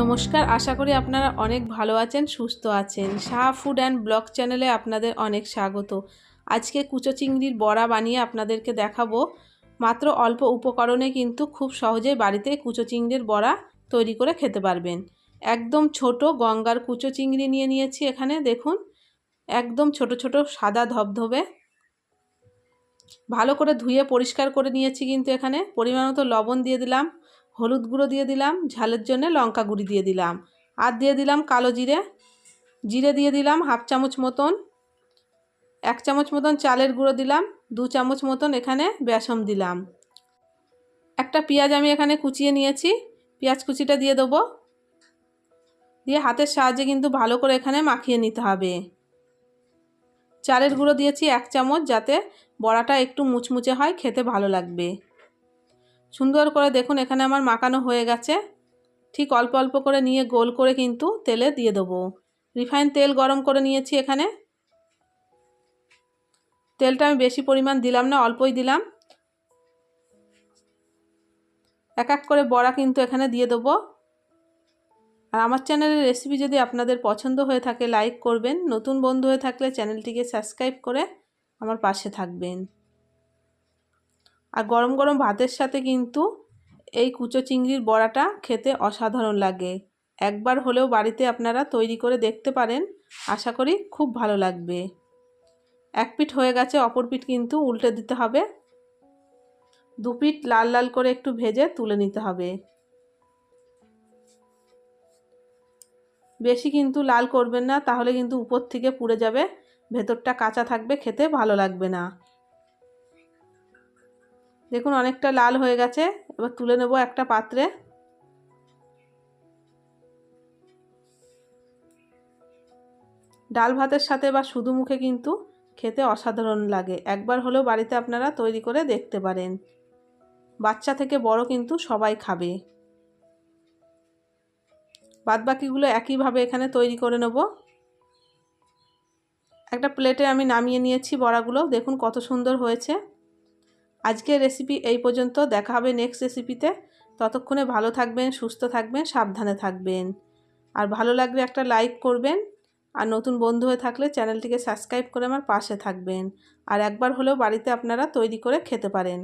নমস্কার, আশা করি আপনারা অনেক ভালো আছেন, সুস্থ আছেন। শাহ ফুড অ্যান্ড ব্লগ চ্যানেলে আপনাদের অনেক স্বাগত। আজকে কুচো চিংড়ির বড়া বানিয়ে আপনাদেরকে দেখাবো। মাত্র অল্প উপকরণে কিন্তু খুব সহজেই বাড়িতে কুচো চিংড়ির বড়া তৈরি করে খেতে পারবেন। একদম ছোট গঙ্গার কুচো চিংড়ি নিয়ে নিয়েছি এখানে, দেখুন। একদম ছোট ছোট সাদা ধবধবে। ভালো করে ধুয়ে পরিষ্কার করে নিয়েছি কিন্তু এখানে। পরিমাণ মতো লবণ দিয়ে দিলাম। হলুদ গুঁড়ো দিয়ে দিলাম, ঝালের জন্য লঙ্কা গুঁড়ি দিয়ে দিলাম। আর দিয়ে দিলাম কালো জিরে জিরে দিয়ে দিলাম হাফ চামচ মতন, এক চামচ মতন চালের গুঁড়ো দিলাম, দু চামচ মতন এখানে বেসম দিলাম। একটা পেঁয়াজ আমি এখানে কুচিয়ে নিয়েছি, পেঁয়াজ কুচিটা দিয়ে দেবো। দিয়ে হাতের সাহায্যে কিন্তু ভালো করে এখানে মাখিয়ে নিতে হবে। চালের গুঁড়ো দিয়েছি এক চামচ যাতে বড়াটা একটু মুচমুচে হয়, খেতে ভালো লাগবে। সুন্দর করে দেখুন, এখানে আমার মাখানো হয়ে গেছে। ঠিক অল্প অল্প করে নিয়ে গোল করে কিন্তু তেলে দিয়ে দেবো। রিফাইন তেল গরম করে নিয়েছি এখানে। তেলটা আমি বেশি পরিমাণ দিলাম না, অল্পই দিলাম। এক এক করে বড়া কিন্তু এখানে দিয়ে দেবো। আর আমার চ্যানেলের রেসিপি যদি আপনাদের পছন্দ হয়ে থাকে, লাইক করবেন। নতুন বন্ধু হয়ে থাকলে চ্যানেলটিকে সাবস্ক্রাইব করে আমার পাশে থাকবেন। আর গরম গরম ভাতের সাথে কিন্তু এই কুচো চিংড়ির বড়াটা খেতে অসাধারণ লাগে। একবার হলেও বাড়িতে আপনারা তৈরি করে দেখতে পারেন, আশা করি খুব ভালো লাগবে। এক পিঠ হয়ে গেছে, অপর পিঠ কিন্তু উল্টে দিতে হবে। দু পিঠ লাল লাল করে একটু ভেজে তুলে নিতে হবে। বেশি কিন্তু লাল করবেন না, তাহলে কিন্তু উপর থেকে পুড়ে যাবে। ভেতরটা কাঁচা থাকবে, খেতে ভালো লাগবে না। দেখুন, অনেকটা লাল হয়ে গেছে। এবার তুলে নেব একটা পাত্রে। ডাল ভাতের সাথে বা শুধু মুখে কিন্তু খেতে অসাধারণ লাগে। একবার হলেও বাড়িতে আপনারা তৈরি করে দেখতে পারেন। বাচ্চা থেকে বড় কিন্তু সবাই খাবে। বাদবাকিগুলো একইভাবে এখানে তৈরি করে নেব। একটা প্লেটে আমি নামিয়ে নিয়েছি বড়াগুলো। দেখুন কত সুন্দর হয়েছে। আজকের রেসিপি এই পর্যন্ত। দেখা হবে নেক্সট রেসিপিতে ততক্ষণে ভালো থাকবেন, সুস্থ থাকবেন, সাবধানে থাকবেন। আর ভালো লাগলে একটা লাইক করবেন। আর নতুন বন্ধু হয়ে থাকলে চ্যানেলটিকে সাবস্ক্রাইব করে আমার পাশে থাকবেন। আর একবার হলেও বাড়িতে আপনারা তৈরি করে খেতে পারেন।